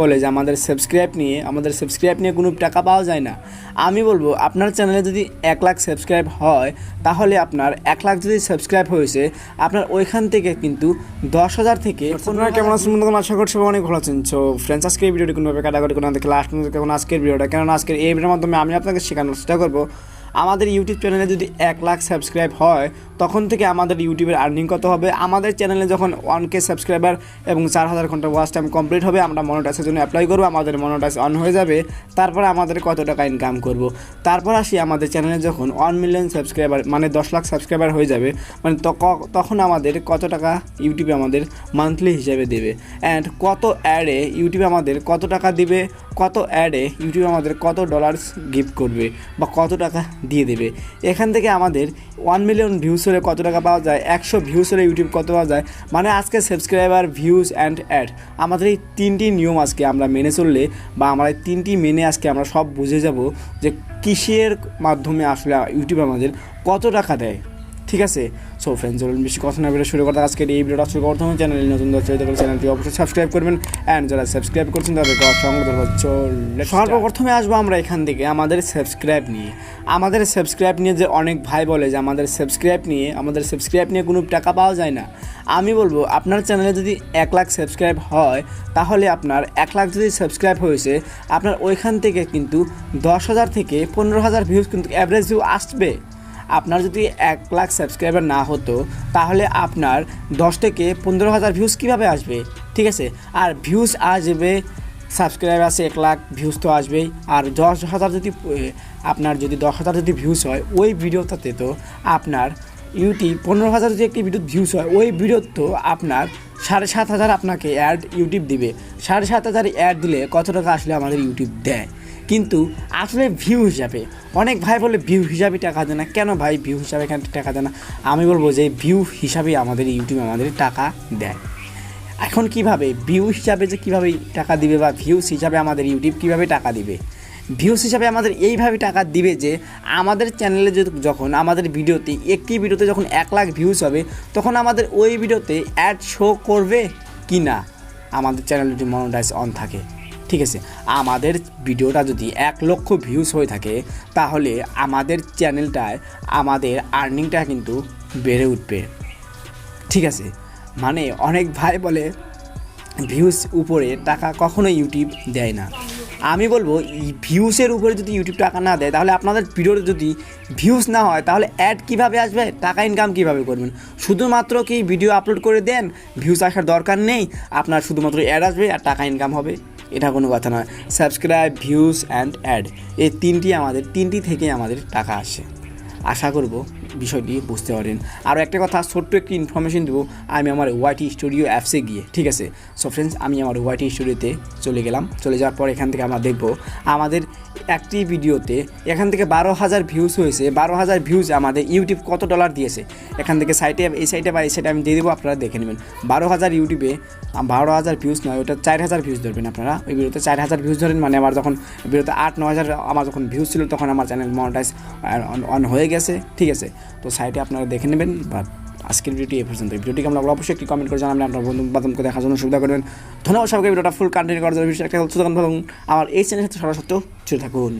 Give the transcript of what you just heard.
বলে যে আমাদের সাবস্ক্রাইব নিয়ে আমাদের সাবস্ক্রাইব নিয়ে কোনো টাকা পাওয়া যায় না। আমি বলব আপনার চ্যানেলে যদি এক লাখ সাবস্ক্রাইব হয় তাহলে আপনার এক লাখ যদি সাবস্ক্রাইব হয়েছে আপনার ওইখান থেকে কিন্তু দশ হাজার থেকে আপনারা কেমন আছেন বন্ধু আশা করছি অনেক ভালো আছেন। সো ফ্রেন্ডস আজকের এই ভিডিওটি কোনোভাবে কাটাকাটি কোনো দেখে লাস্ট দেখুন আজকের ভিডিওটা কেননা আজকের এই ভিডিওর মাধ্যমে আমি আপনাকে শেখানোর চেষ্টা করব। আমাদের ইউটিউব চ্যানেলে যদি এক লাখ সাবস্ক্রাইব হয়, তখন থেকে আমাদের ইউটিউবের আর্নিং কত হবে? আমাদের চ্যানেলে যখন ওয়ান কে সাবস্ক্রাইবার এবং চার হাজার ঘণ্টা ওয়াচ টাইম কমপ্লিট হবে, আমরা মনোটাইজের জন্য অ্যাপ্লাই করব, আমাদের মনোটাইজ অন হয়ে যাবে। তারপরে আমাদের কত টাকা ইনকাম করব? তারপর আসি আমাদের চ্যানেলে যখন ওয়ান মিলিয়ন সাবস্ক্রাইবার মানে দশ লাখ সাবস্ক্রাইবার হয়ে যাবে মানে তখ- তখন আমাদের কত টাকা ইউটিউবে আমাদের মান্থলি হিসেবে দেবে? অ্যান্ড কত অ্যাডে ইউটিউবে আমাদের কত টাকা দিবে? কত অ্যাডে ইউটিউব আমাদের কত ডলার্স গিফট করবে? বা কত টাকা দিয়ে দেবে। এখান থেকে আমাদের ওয়ান মিলিয়ন ভিউস হলে কত টাকা পাওয়া যায়? একশো ভিউস হলে ইউটিউব কত পাওয়া যায়? মানে আজকে সাবস্ক্রাইবার ভিউজ অ্যান্ড অ্যাড আমাদের এই তিনটি নিয়ম আজকে আমরা মেনে চললে বা আমরা এই তিনটি মেনে আজকে আমরা সব বুঝে যাব যে কিসের মাধ্যমে আসলে ইউটিউব আমাদের কত টাকা দেয়। ঠিক আছে? সো ফ্রেন্ডস চলুন বেশি কথা না বেরো শুরু করতে আজকের এই ভিডিওটা। শুরু করতে হবে চ্যানেল নতুন দর্শক চ্যানেলটি অবশ্যই সাবস্ক্রাইব করবেন। অ্যান্ড যারা সাবস্ক্রাইব করছেন, তাদেরকে অসংখ্য ধন্যবাদ। সর্বপ্রথমে আসব আমরা এখান থেকে আমাদের সাবস্ক্রাইব নিয়ে। আমাদের সাবস্ক্রাইব নিয়ে যে অনেক ভাই বলে যে আমাদের সাবস্ক্রাইব নিয়ে, আমাদের সাবস্ক্রাইব নিয়ে কোনো টাকা পাওয়া যায় না। আমি বলব, আপনার চ্যানেলে যদি এক লাখ সাবস্ক্রাইব হয়, তাহলে আপনার এক লাখ যদি সাবস্ক্রাইব হয়েছে, আপনার ওইখান থেকে কিন্তু দশ হাজার থেকে পনেরো হাজার ভিউজ কিন্তু অ্যাভারেজ ভিউ আসবে। আপনার যদি এক লাখ সাবস্ক্রাইবার না হতো, তাহলে আপনার দশ থেকে পনেরো হাজার ভিউজ কীভাবে আসবে? ঠিক আছে? আর ভিউজ আসবে সাবস্ক্রাইবার আছে এক লাখ ভিউজ তো আসবেই। আর দশ হাজার যদি আপনার যদি দশ হাজার যদি ভিউজ হয়, ওই ভিডিওটাতে তো আপনার ইউটিউব পনেরো হাজার যদি একটি ভিডিও ভিউজ হয়, ওই ভিডিও তো আপনার সাড়ে সাত হাজার আপনাকে অ্যাড ইউটিউব দিবে। সাড়ে সাত হাজার অ্যাড দিলে কত টাকা আসলে আমাদের ইউটিউব দেয়? কিন্তু আসলে ভিউ হিসাবে, অনেক ভাই বলে ভিউ হিসাবে টাকা দেয় না। কেন ভাই ভিউ হিসাবে এখানে টাকা দেয় না? আমি বলব যে ভিউ হিসাবে আমাদের ইউটিউব আমাদের টাকা দেয়। এখন কীভাবে? ভিউ হিসাবে যে কীভাবে টাকা দিবে বা ভিউস হিসাবে আমাদের ইউটিউব কীভাবে টাকা দিবে? ভিউস হিসাবে আমাদের এইভাবে টাকা দিবে যে আমাদের চ্যানেলে যখন আমাদের ভিডিওতে একটি ভিডিওতে যখন এক লাখ ভিউস হবে, তখন আমাদের ওই ভিডিওতে অ্যাড শো করবে কি না আমাদের চ্যানেল যদি মনোটাইজ অন থাকে। ঠিক আছে, আমাদের ভিডিওটা যদি এক লক্ষ ভিউজ হয়ে থাকে, তাহলে আমাদের চ্যানেলটায় আমাদের আর্নিংটা কিন্তু বেড়ে উঠবে। ঠিক আছে মানে অনেক ভাই বলে ভিউজ উপরে টাকা কখনো ইউটিউব দেয় না। আমি বলব ভিউসের উপরে যদি ইউটিউব টাকা না দেয়, তাহলে আপনাদের ভিডিওর যদি ভিউজ না হয়, তাহলে অ্যাড কীভাবে আসবে? টাকা ইনকাম কীভাবে করবেন? শুধুমাত্র কি ভিডিও আপলোড করে দেন? ভিউজ আসার দরকার নেই। আপনার শুধুমাত্র অ্যাড আসবে আর টাকা ইনকাম হবে। এটা কোনো কথা নয়। সাবস্ক্রাইব ভিউজ অ্যান্ড অ্যাড এই তিনটি আমাদের, তিনটি থেকেই আমাদের টাকা আসে। আশা করব বিষয়টি বুঝতে পারেন আরও একটা কথা, ছোট্ট একটি ইনফরমেশন দেবো। আমি আমার ওয়াইটি স্টুডিও অ্যাপসে গিয়ে, ঠিক আছে? সো ফ্রেন্ডস আমি আমার ওয়াইটি স্টুডিওতে চলে গেলাম। চলে যাওয়ার পর এখান থেকে আমরা দেখব, আমাদের একটি ভিডিওতে এখান থেকে বারো হাজার ভিউজ হয়েছে। বারো হাজার ভিউজ আমাদের ইউটিউব কত ডলার দিয়েছে? এখান থেকে সাইটে এই সাইটে বা এই সাইটে আমি দিয়ে দেবো, আপনারা দেখে নেবেন। বারো হাজার ইউটিউবে বারো হাজার ভিউজ নয় ওটা চার হাজার ভিউজ ধরবেন আপনারা। ওই ভিডিওতে চার হাজার ভিউজ ধরেন মানে আমার যখন ভিডিওতে আট ন হাজার, আমার যখন ভিউজ ছিল, তখন আমার চ্যানেল মনিটাইজ অন হয়ে গেছে, ঠিক আছে? তো সাইটে আপনারা দেখে নেবেন বা আজকের ভিডিওটি এই পর্যন্ত ভিডিওটি লাগল অবশ্যই একটি কমেন্ট করে জানাবেন, আপনার বন্ধু বান্ধবকে দেখার জন্য সুবিধা করবেন। ধন্যবাদ সবাইকে ভিডিওটা ফুল কন্টেন্ট করার জন্য একটা আমার এই চ্যানেলের সাথে সত্ত্বেও চলে থাকুন।